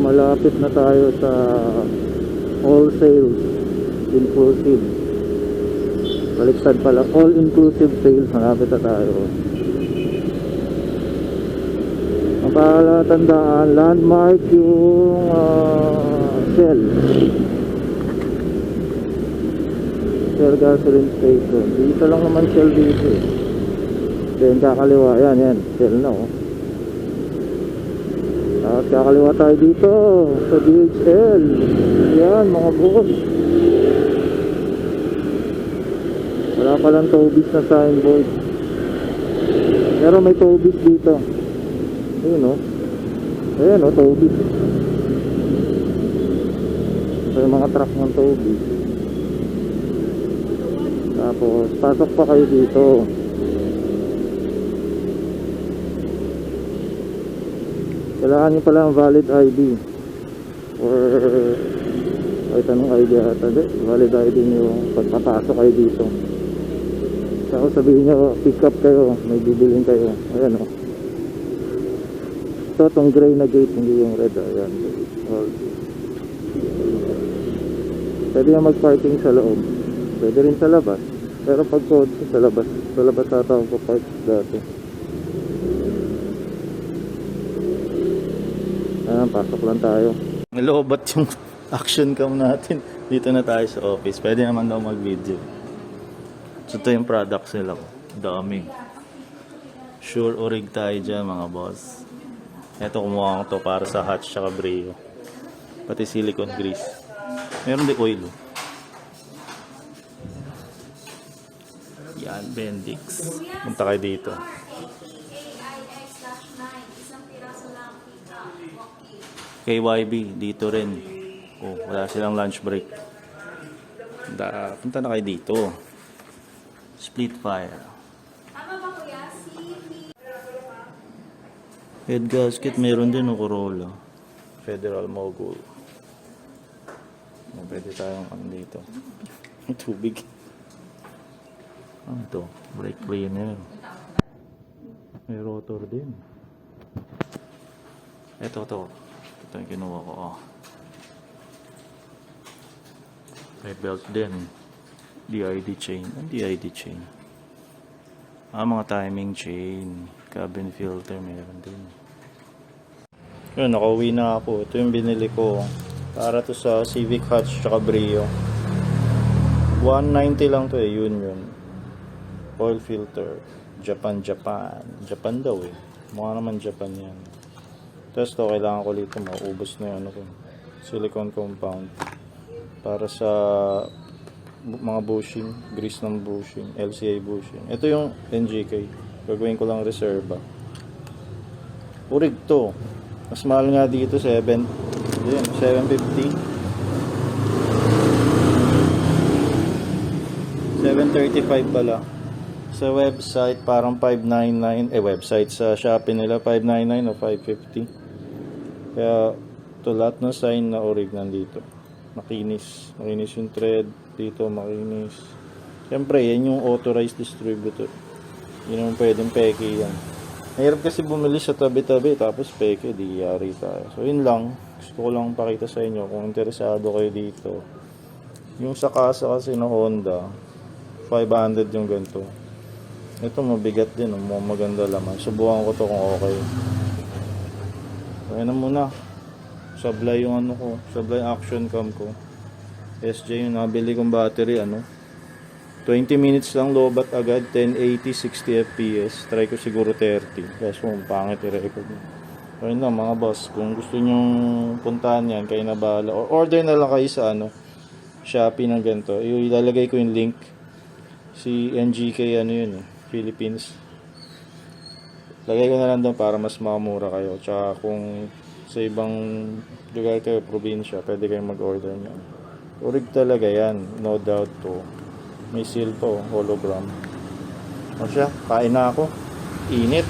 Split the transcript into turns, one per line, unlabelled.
malapit na tayo sa all sales inclusive. Baliktad pala, all inclusive sales, malapit na tayo. Ang palatandaan, landmark yung ah, Shell. Shell gasoline station. Dito lang naman Shell dito eh. Then kakaliwa, yan, yan, Shell na oh. At kakaliwa tayo dito sa DHL. Yan, mga boss. Wala palang Tobis na signboard. Pero may Tobis dito. Ayun o. Ayun o, Tobis. Ito yung mga truck ng Tobis. Tapos, pasok pa kayo dito. Kailangan nyo pala ang valid ID. Or, kahit anong ID ata. Valid ID nyo pagpapasok kayo dito. Tapos sabihin nyo, pick up kayo, may bibilin kayo. Ayan o. Ito, itong gray na gate, hindi yung red. Ayan. Pwede yung mag-parking sa loob. Pwede rin sa labas. Pero pag kotse sa labas, sa labas ata ako park dati. Pasok lang tayo. Hello, ba't yung action cam natin? Dito na tayo sa office. Pwede naman daw mag-video. So, ito yung products nila. Dami. Sure orig tayo dyan, mga boss. Ito, kumuha ko to para sa hatch tsaka brio. Pati silicone grease. Meron din oil. Yan, Bendix. Punta kayo dito. KYB, dito rin. Oh, wala silang lunch break. Da, punta na kayo dito. Split fire. Head gasket, meron din o Corolla. Federal Mogul. Oh, pwede tayong ano dito. Tubig. Ano to? Brake cleaner. May rotor din. Ito, to. Ito yung kinuha ko. Oh. May belt din. DID chain. Ang DID chain. Ah, mga timing chain. Cabin filter, meron din. Yun, nakauwi na ako. Ito yung binili ko. Para to sa Civic Hatch tsaka Brio. 190 lang to eh, yun yun. Oil filter. Japan, Japan. Japan daw eh. Mukha naman Japan yan. Tapos to, kailangan ko dito maubos na yung ano ko. Silicone compound. Para sa mga bushing, grease ng bushing, LCA bushing. Ito yung NGK. Gagawin ko lang reserva. Urig to. Mas mahal nga dito, 7. Yun, 750. 735 pala. Sa website, parang 599. Eh, website sa Shopee nila, 599 o 550. Kaya, to lahat ng sign na orig nandito. Makinis. Makinis yung thread. Dito, makinis. Siyempre, yan yung authorized distributor. Yun yung pwedeng peke yan. Mahirap kasi bumili sa tabi-tabi tapos peke, di yari tayo. So yun lang, gusto ko lang pakita sa inyo kung interesado kayo dito. Yung sa kasa kasi ng Honda, 500 yung ganito. Ito mabigat din, mukhang maganda laman. Subukan ko to kung okay. Yun na muna. Sablay yung ano ko, sablay action cam ko. SJ yung nabili kong battery, ano. 20 minutes lang lobat agad, 1080, 60 fps. Try ko siguro 30. Guys, kung pangit i-record mo. So yun lang mga boss, kung gusto nyong puntahan yan, kayo na bahala. Or order na lang kayo sa ano, Shopee ng ganito. Ilalagay ko yung link. Si NGK ano yun eh, Philippines. Lagay ko na lang doon para mas makamura kayo. Tsaka kung sa ibang lugar kayo, probinsya, pwede kayong mag-order niyan. Urig talaga yan, no doubt to. May seal po, hologram. O siya, kain na ako. Init.